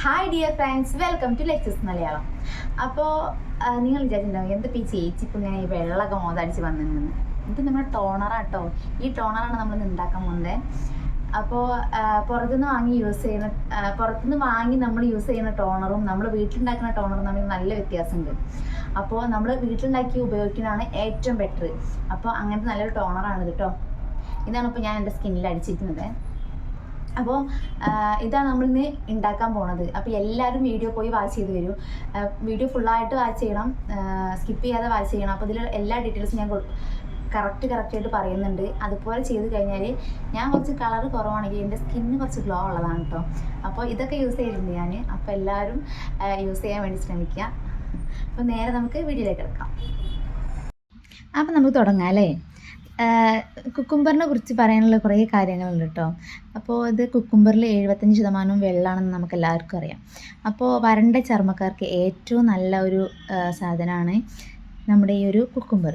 Hi dear friends welcome to lectures Malayalam അപ്പോൾ നിങ്ങൾ വിചാരിച്ചിട്ടുണ്ടാവും എന്തിപ്പോൾ ഈ ചേച്ചി ഈ വെള്ളമൊക്കെ മോതടിച്ച് വന്നിരുന്നു ഇത് നമ്മുടെ ടോണറാട്ടോ ഈ ടോണറാണ് നമ്മൾ ഉണ്ടാക്കാൻ പോകുന്നത്. അപ്പോൾ പുറത്തുനിന്ന് വാങ്ങി യൂസ് ചെയ്യുന്ന പുറത്തുനിന്ന് വാങ്ങി നമ്മൾ യൂസ് ചെയ്യുന്ന ടോണറും നമ്മൾ വീട്ടിലുണ്ടാക്കുന്ന ടോണറും തമ്മിൽ നല്ല വ്യത്യാസമുണ്ട്. അപ്പോൾ നമ്മൾ വീട്ടിലുണ്ടാക്കി ഉപയോഗിക്കുന്നതാണ് ഏറ്റവും ബെറ്റർ അപ്പോൾ അങ്ങനത്തെ നല്ലൊരു ടോണറാണ് കേട്ടോ ഇതാണ് ഇപ്പോൾ ഞാൻ എന്റെ സ്കിന്നിൽ അടിച്ചിരിക്കുന്നത്. അപ്പോൾ ഇതാണ് നമ്മൾ ഇന്ന് ഉണ്ടാക്കാൻ പോണത്. അപ്പോൾ എല്ലാവരും വീഡിയോ പോയി വാച്ച് ചെയ്ത് വരും. വീഡിയോ ഫുള്ളായിട്ട് വാച്ച് ചെയ്യണം. സ്കിപ്പ് ചെയ്യാതെ വാച്ച് ചെയ്യണം. അപ്പോൾ ഇതിൽ എല്ലാ ഡീറ്റെയിൽസും ഞാൻ കറക്റ്റ് ആയിട്ട് പറയുന്നുണ്ട്. അതുപോലെ ചെയ്ത് കഴിഞ്ഞാൽ ഞാൻ കുറച്ച് കളർ കുറവാണെങ്കിൽ എന്റെ സ്കിന്ന് കുറച്ച് ഗ്ലോ ഉള്ളതാണ് കേട്ടോ അപ്പോൾ ഇതൊക്കെ യൂസ് ചെയ്തിട്ടുണ്ട് ഞാൻ അപ്പോൾ എല്ലാവരും യൂസ് ചെയ്യാൻ വേണ്ടി ശ്രമിക്കുക അപ്പോൾ നേരെ നമുക്ക് വീഡിയോയിലേക്ക് എടുക്കാം അപ്പം നമുക്ക് തുടങ്ങാം അല്ലേ? കുക്കുംബറിനെ കുറിച്ച് പറയാനുള്ള കുറേ കാര്യങ്ങളുണ്ട് കേട്ടോ. അപ്പോൾ ഇത് കുക്കുംബറിൽ എഴുപത്തഞ്ച് ശതമാനവും വെള്ളമാണെന്ന് നമുക്ക് എല്ലാവർക്കും അറിയാം. അപ്പോൾ വരണ്ട ചർമ്മക്കാർക്ക് ഏറ്റവും നല്ല ഒരു സാധനമാണ് നമ്മുടെ ഈ ഒരു കുക്കുംബർ.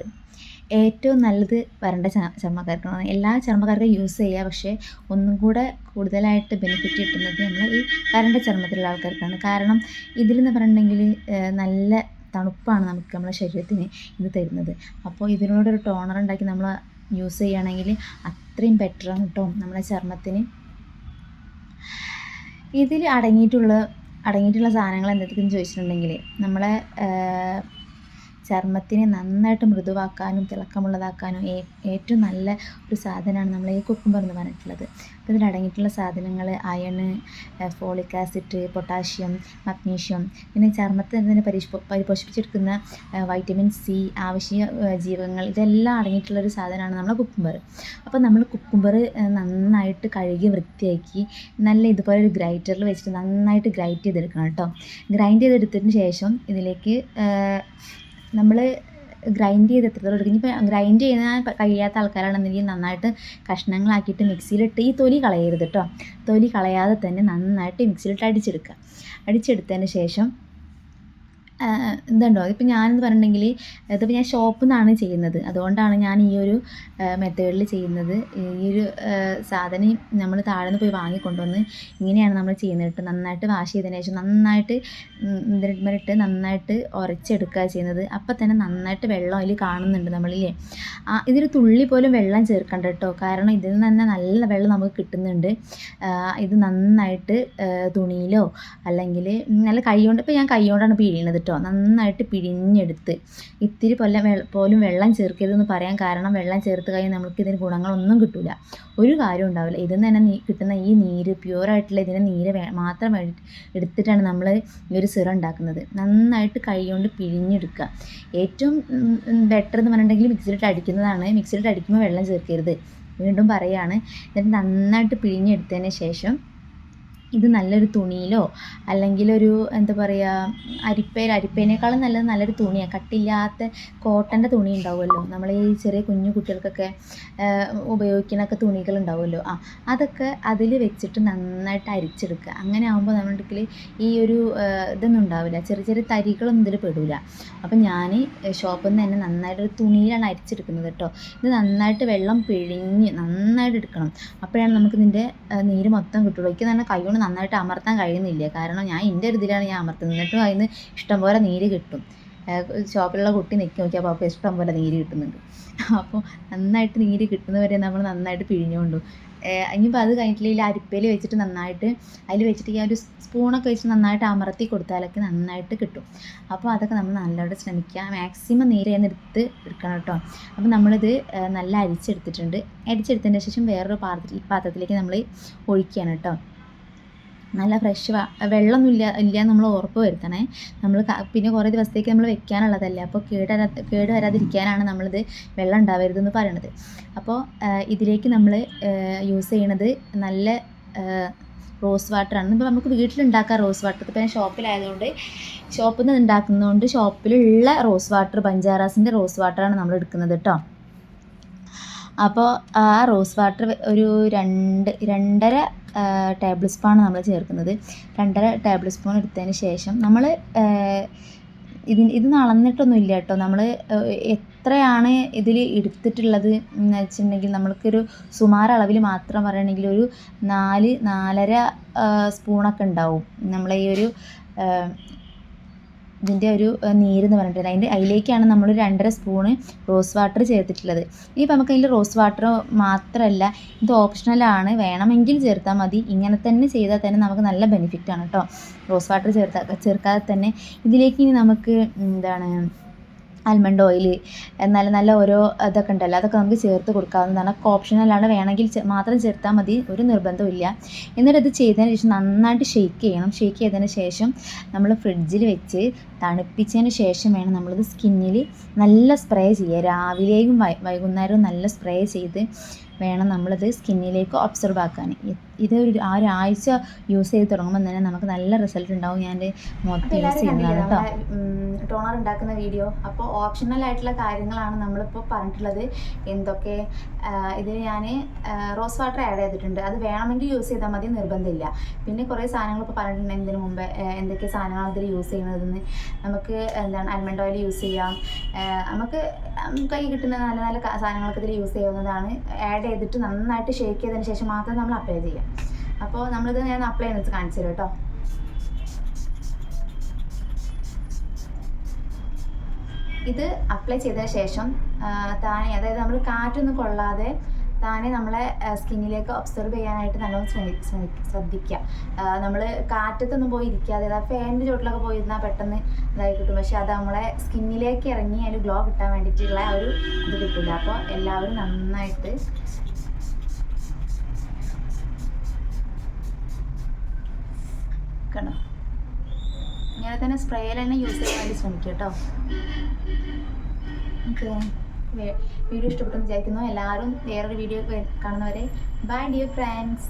ഏറ്റവും നല്ലത് വരണ്ട ചർമ്മക്കാർക്ക് ചർമ്മക്കാർക്കാണ്. എല്ലാ ചർമ്മക്കാർക്കും യൂസ് ചെയ്യുക പക്ഷേ ഒന്നും കൂടെ കൂടുതലായിട്ട് ബെനിഫിറ്റ് കിട്ടുന്നത് നമ്മൾ ഈ വരണ്ട ചർമ്മത്തിലുള്ള ആൾക്കാർക്കാണ്. കാരണം ഇതിലെന്ന് പറഞ്ഞിട്ടുണ്ടെങ്കിൽ നല്ല തണുപ്പാണ് നമുക്ക് നമ്മുടെ ശരീരത്തിന് ഇത് തരുന്നത്. അപ്പോൾ ഇതിനോടൊരു ടോണർ ഉണ്ടാക്കി നമ്മൾ യൂസ് ചെയ്യുകയാണെങ്കിൽ അത്രയും ബെറ്ററാണ് കേട്ടോ നമ്മുടെ ചർമ്മത്തിന്. ഇതിൽ അടങ്ങിയിട്ടുള്ള അടങ്ങിയിട്ടുള്ള സാധനങ്ങൾ എന്തൊക്കെയെന്ന് ചോദിച്ചിട്ടുണ്ടെങ്കിൽ നമ്മളെ ചർമ്മത്തിനെ നന്നായിട്ട് മൃദുവാക്കാനും തിളക്കമുള്ളതാക്കാനും ഏറ്റവും നല്ല ഒരു സാധനമാണ് നമ്മൾ ഈ കുക്കുംബർ എന്ന് പറഞ്ഞിട്ടുള്ളത്. അപ്പോൾ ഇതിലടങ്ങിയിട്ടുള്ള സാധനങ്ങൾ iron folic acid potassium magnesium പിന്നെ ചർമ്മത്തെ തന്നെ പരിഷ്പോ പരിപോഷിപ്പിച്ചെടുക്കുന്ന വൈറ്റമിൻ സി ആവശ്യ ജീവകങ്ങൾ ഇതെല്ലാം അടങ്ങിയിട്ടുള്ള ഒരു സാധനമാണ് നമ്മളെ കുക്കുംബർ. അപ്പോൾ നമ്മൾ കുക്കുംബർ നന്നായിട്ട് കഴുകി വൃത്തിയാക്കി നല്ല ഇതുപോലെ ഒരു ഗ്രൈറ്ററിൽ വെച്ചിട്ട് നന്നായിട്ട് ഗ്രൈറ്റ് ചെയ്തെടുക്കണം കേട്ടോ. ഗ്രൈൻഡ് ചെയ്തെടുത്തതിന് ശേഷം ഇതിലേക്ക് നമ്മൾ ഗ്രൈൻഡ് ചെയ്ത് എത്രത്തോളം എടുക്കും. ഇപ്പം ഗ്രൈൻഡ് ചെയ്യാൻ കഴിയാത്ത ആൾക്കാരാണെന്നുണ്ടെങ്കിൽ നന്നായിട്ട് കഷ്ണങ്ങളാക്കിയിട്ട് മിക്സിയിലിട്ട് ഈ തൊലി കളയരുത് കേട്ടോ തൊലി കളയാതെ തന്നെ നന്നായിട്ട് മിക്സിയിലിട്ട് അടിച്ചെടുക്കുക. അടിച്ചെടുത്തതിന് ശേഷം എന്തുണ്ടോ ഇപ്പം ഞാനെന്ന് പറഞ്ഞിട്ടുണ്ടെങ്കിൽ ഇതിപ്പോൾ ഞാൻ ഷോപ്പിൽ നിന്നാണ് ചെയ്യുന്നത്. അതുകൊണ്ടാണ് ഞാൻ ഈ ഒരു മെത്തേഡിൽ ചെയ്യുന്നത്. ഈ ഒരു സാധനം നമ്മൾ താഴെ നിന്ന് പോയി വാങ്ങിക്കൊണ്ടുവന്ന് ഇങ്ങനെയാണ് നമ്മൾ ചെയ്യുന്നത് കേട്ടോ. നന്നായിട്ട് വാഷ് ചെയ്തതിന് ശേഷം നന്നായിട്ട് ഇതിട്ട് നന്നായിട്ട് ഉരച്ചെടുക്കുക ചെയ്യുന്നത്. അപ്പം തന്നെ നന്നായിട്ട് വെള്ളം അതിൽ കാണുന്നുണ്ട് നമ്മളില്ലേ ഇതൊരു തുള്ളി പോലും വെള്ളം ചേർക്കണ്ട കേട്ടോ. കാരണം ഇതിൽ നിന്ന് തന്നെ നല്ല വെള്ളം നമുക്ക് കിട്ടുന്നുണ്ട്. ഇത് നന്നായിട്ട് തുണിയിലോ അല്ലെങ്കിൽ നല്ല കൈ കൊണ്ട് ഇപ്പോൾ ഞാൻ കൈ കൊണ്ടാണ് പിഴിയണത് നന്നായിട്ട് പിഴിഞ്ഞെടുത്ത്. ഇത്തിരി പോലെ പോലും വെള്ളം ചേർക്കരുതെന്ന് പറയാൻ കാരണം വെള്ളം ചേർത്ത് കഴിഞ്ഞാൽ നമുക്ക് ഇതിന് ഗുണങ്ങളൊന്നും കിട്ടില്ല ഒരു കാര്യം ഉണ്ടാവില്ല. ഇതിൽ നിന്ന് തന്നെ കിട്ടുന്ന ഈ നീര് പ്യുവറായിട്ടുള്ള ഇതിന്റെ നീര് മാത്രം എടുത്തിട്ടാണ് നമ്മൾ ഈ ഒരു സിറം ഉണ്ടാക്കുന്നത്. നന്നായിട്ട് കൈകൊണ്ട് പിഴിഞ്ഞെടുക്കുക. ഏറ്റവും ബെറ്റർ എന്ന് പറഞ്ഞിട്ടുണ്ടെങ്കിൽ മിക്സിയിലിട്ട് അടിക്കുന്നതാണ്. മിക്സിയിലിട്ട് അടിക്കുമ്പോൾ വെള്ളം ചേർക്കരുത്. വീണ്ടും പറയുകയാണ് എന്നിട്ട് നന്നായിട്ട് പിഴിഞ്ഞെടുത്തതിന് ശേഷം ഇത് നല്ലൊരു തുണിയിലോ അല്ലെങ്കിൽ ഒരു എന്താ പറയുക അരിപ്പയിൽ അരിപ്പേനേക്കാളും നല്ലത് നല്ലൊരു തുണിയാണ് കട്ടില്ലാത്ത കോട്ടന്റെ തുണി ഉണ്ടാവുമല്ലോ. നമ്മൾ ഈ ചെറിയ കുഞ്ഞു കുട്ടികൾക്കൊക്കെ ഉപയോഗിക്കണൊക്കെ തുണികൾ ഉണ്ടാവുമല്ലോ. ആ അതൊക്കെ അതിൽ വെച്ചിട്ട് നന്നായിട്ട് അരിച്ചെടുക്കുക. അങ്ങനെ ആകുമ്പോൾ നമ്മളുണ്ടെങ്കിൽ ഈ ഒരു ഇതൊന്നും ഉണ്ടാവില്ല. ചെറിയ ചെറിയ തരികളൊന്നും ഇതിൽ പെടില്ല അപ്പം ഞാൻ ഷോപ്പിൽ നിന്ന് തന്നെ നന്നായിട്ട് ഒരു തുണിയിലാണ് അരിച്ചെടുക്കുന്നത് കേട്ടോ. ഇത് നന്നായിട്ട് വെള്ളം പിഴിഞ്ഞ് നന്നായിട്ട് എടുക്കണം. അപ്പോഴാണ് നമുക്ക് ഇതിന്റെ നീര് മൊത്തം കിട്ടുള്ളൂ. എനിക്ക് തന്നെ കൈ കൊണ്ട് നന്നായിട്ട് അമർത്താൻ കഴിയുന്നില്ല. കാരണം ഞാൻ എന്റെ ഒരു ഇതിലാണ് ഞാൻ അമർത്തുന്നത്. എന്നിട്ടും അതിന് ഇഷ്ടംപോലെ നീര് കിട്ടും. ഷോപ്പിലുള്ള കുട്ടി നിൽക്കി നോക്കിയപ്പോൾ പാപ്പ ഇഷ്ടം പോലെ നീര് കിട്ടുന്നുണ്ട്. അപ്പോൾ നന്നായിട്ട് നീര് കിട്ടുന്നവരെ നമ്മൾ നന്നായിട്ട് പിഴിഞ്ഞുകൊണ്ടു ഇനിയിപ്പോൾ അത് കഴിഞ്ഞിട്ടില്ലെങ്കിൽ അരിപ്പയിൽ വെച്ചിട്ട് നന്നായിട്ട് അതിൽ വെച്ചിട്ട് ഈ ഒരു സ്പൂണൊക്കെ വെച്ച് നന്നായിട്ട് അമർത്തി കൊടുത്താലൊക്കെ നന്നായിട്ട് കിട്ടും. അപ്പോൾ അതൊക്കെ നമ്മൾ നല്ലോണം ശ്രമിക്കുക മാക്സിമം നീര് ഞാൻ എടുത്ത് എടുക്കണം കേട്ടോ. അപ്പോൾ നമ്മളിത് നല്ല അരിച്ചെടുത്തിട്ടുണ്ട്. അരിച്ചെടുത്തതിന് ശേഷം വേറൊരു പാത്രത്തിലേക്ക് നമ്മൾ ഒഴിക്കുകയാണ് കേട്ടോ. നല്ല ഫ്രഷ് വെള്ളമൊന്നും ഇല്ല ഇല്ല നമ്മൾ ഉറപ്പ് വരുത്തണേ. നമ്മൾ പിന്നെ കുറേ ദിവസത്തേക്ക് നമ്മൾ വെക്കാനുള്ളതല്ലേ. അപ്പോൾ കേട് കേട് വരാതിരിക്കാനാണ് നമ്മളിത് വെള്ളം ഉണ്ടാവരുതെന്ന് പറയണത്. അപ്പോൾ ഇതിലേക്ക് നമ്മൾ യൂസ് ചെയ്യണത് നല്ല റോസ് വാട്ടറാണ് ഇപ്പോൾ നമുക്ക് വീട്ടിലുണ്ടാക്കാം റോസ് വാട്ടർ ഇപ്പോൾ ഞാൻ ഷോപ്പിലായതുകൊണ്ട് ഷോപ്പിൽ നിന്ന് ഉണ്ടാക്കുന്നതുകൊണ്ട് ഷോപ്പിലുള്ള റോസ് വാട്ടർ ബഞ്ചാറാസിന്റെ റോസ് വാട്ടറാണ് നമ്മൾ എടുക്കുന്നത് കേട്ടോ അപ്പോൾ ആ റോസ് വാട്ടർ ഒരു രണ്ട് രണ്ടര ടേബിൾ സ്പൂൺ നമ്മൾ ചേർക്കുന്നത്. രണ്ടര ടേബിൾ സ്പൂൺ എടുത്തതിന് ശേഷം നമ്മൾ ഇത് ഇത് നളന്നിട്ടൊന്നും ഇല്ല കേട്ടോ. നമ്മൾ എത്രയാണ് ഇതിൽ എടുത്തിട്ടുള്ളത് എന്ന് വെച്ചിട്ടുണ്ടെങ്കിൽ നമ്മൾക്കൊരു സുമാർ അളവിൽ മാത്രം പറയുകയാണെങ്കിൽ ഒരു നാല് നാലര സ്പൂണൊക്കെ ഉണ്ടാവും. നമ്മളെ ഈ ഒരു ഇതിന്റെ ഒരു നീര് എന്ന് പറഞ്ഞിട്ട് അതിന്റെ അതിലേക്കാണ് നമ്മൾ രണ്ടര സ്പൂണ് റോസ് വാട്ടർ ചേർത്തിട്ടുള്ളത്. ഇനിയിപ്പോൾ നമുക്ക് അതിൽ റോസ് വാട്ടർ മാത്രമല്ല ഇത് ഓപ്ഷണലാണ് വേണമെങ്കിൽ ചേർത്താൽ മതി. ഇങ്ങനെ തന്നെ ചെയ്താൽ തന്നെ നമുക്ക് നല്ല ബെനിഫിറ്റാണ് കേട്ടോ റോസ് വാട്ടർ ചേർത്താ ചേർക്കാതെ തന്നെ. ഇതിലേക്ക് ഇനി നമുക്ക് എന്താണ് ആൽമണ്ട് ഓയിൽ നല്ല നല്ല ഓരോ ഇതൊക്കെ ഉണ്ടല്ലോ. അതൊക്കെ നമുക്ക് ചേർത്ത് കൊടുക്കാവുന്നതാണ്. ഒക്കെ ഓപ്ഷണലാണ് വേണമെങ്കിൽ മാത്രം ചേർത്താൽ മതി. ഒരു നിർബന്ധമില്ല എന്നിട്ട് ഇത് ചെയ്തതിന് ശേഷം നന്നായിട്ട് ഷെയ്ക്ക് ചെയ്യണം. ഷെയ്ക്ക് ചെയ്തതിന് ശേഷം നമ്മൾ ഫ്രിഡ്ജിൽ വെച്ച് തണുപ്പിച്ചതിന് ശേഷം വേണം നമ്മളിത് സ്കിന്നിൽ നല്ല സ്പ്രേ ചെയ്യുക രാവിലെയും വൈകുന്നേരവും നല്ല സ്പ്രേ ചെയ്ത് വേണം നമ്മളത് സ്കിന്നിലേക്ക് ഒബ്സർവ് ആക്കാൻ. ഇത് ഒരു ആ ആഴ്ച യൂസ് ചെയ്ത് തുടങ്ങുമ്പോൾ തന്നെ നമുക്ക് നല്ല റിസൾട്ട് ഉണ്ടാവും ഞാൻ എന്റെ മുഖത്ത് യൂസ് ചെയ്യുന്നതാണ് കേട്ടോ. ടോണർ ഉണ്ടാക്കുന്ന വീഡിയോ അപ്പോൾ ഓപ്ഷണൽ ആയിട്ടുള്ള കാര്യങ്ങളാണ് നമ്മളിപ്പോൾ പറഞ്ഞിട്ടുള്ളത്. എന്തൊക്കെ ഇതിൽ ഞാൻ റോസ് വാട്ടർ ആഡ് ചെയ്തിട്ടുണ്ട്. അത് വേണമെങ്കിൽ യൂസ് ചെയ്താൽ മതി നിർബന്ധമില്ല. പിന്നെ കുറേ സാധനങ്ങൾ ഇപ്പോൾ പറഞ്ഞിട്ടുണ്ട്. ഇതിന് മുമ്പ് എന്തൊക്കെ സാധനങ്ങളാണ് ഇതിൽ യൂസ് ചെയ്യുന്നതെന്ന്. നമുക്ക് എന്താണ് ആൽമണ്ട് ഓയിൽ യൂസ് ചെയ്യാം. നമുക്ക് കൈ കിട്ടുന്ന നല്ല നല്ല സാധനങ്ങളൊക്കെ ഇതിൽ യൂസ് ചെയ്യുന്നതാണ്. ആഡ് ചെയ്തിട്ട് നന്നായിട്ട് ഷേക്ക് ചെയ്തതിന് ശേഷം മാത്രം നമ്മൾ അപ്ലൈ ചെയ്യാം. അപ്പോൾ നമ്മളിത് ഞാൻ അപ്ലൈ ചെയ്യുന്നത് കാണിച്ചു തരാം കേട്ടോ ഇത് അപ്ലൈ ചെയ്ത ശേഷം താനെ അതായത് നമ്മൾ കാറ്റൊന്നും കൊള്ളാതെ താനെ നമ്മളെ സ്കിന്നിലേക്ക് ഒബ്സർവ് ചെയ്യാനായിട്ട് നല്ലോണം ശ്രമി ശ്രദ്ധിക്കുക നമ്മൾ കാറ്റത്തൊന്നും പോയി ഇരിക്കാതെ അതായത് ഫാനിന്റെ ചോട്ടിലൊക്കെ പോയി ഇരുന്നാൽ പെട്ടെന്ന് ഇതായി കിട്ടും. പക്ഷെ അത് നമ്മളെ സ്കിന്നിലേക്ക് ഇറങ്ങി അതിൽ ഗ്ലോ കിട്ടാൻ വേണ്ടിയിട്ടുള്ള ഒരു ഇത് കിട്ടില്ല. അപ്പോൾ എല്ലാവരും നന്നായിട്ട് കണ്ടോ ഇങ്ങനെ തന്നെ സ്പ്രേയിൽ തന്നെ യൂസ് ചെയ്യാൻ വേണ്ടി ശ്രമിക്കുക കേട്ടോ ഓക്കെ. വീഡിയോ ഇഷ്ടപ്പെട്ടെന്ന് വിചാരിക്കുന്നു. എല്ലാവരും വേറൊരു വീഡിയോ കാണുന്നവരെ. By dear friends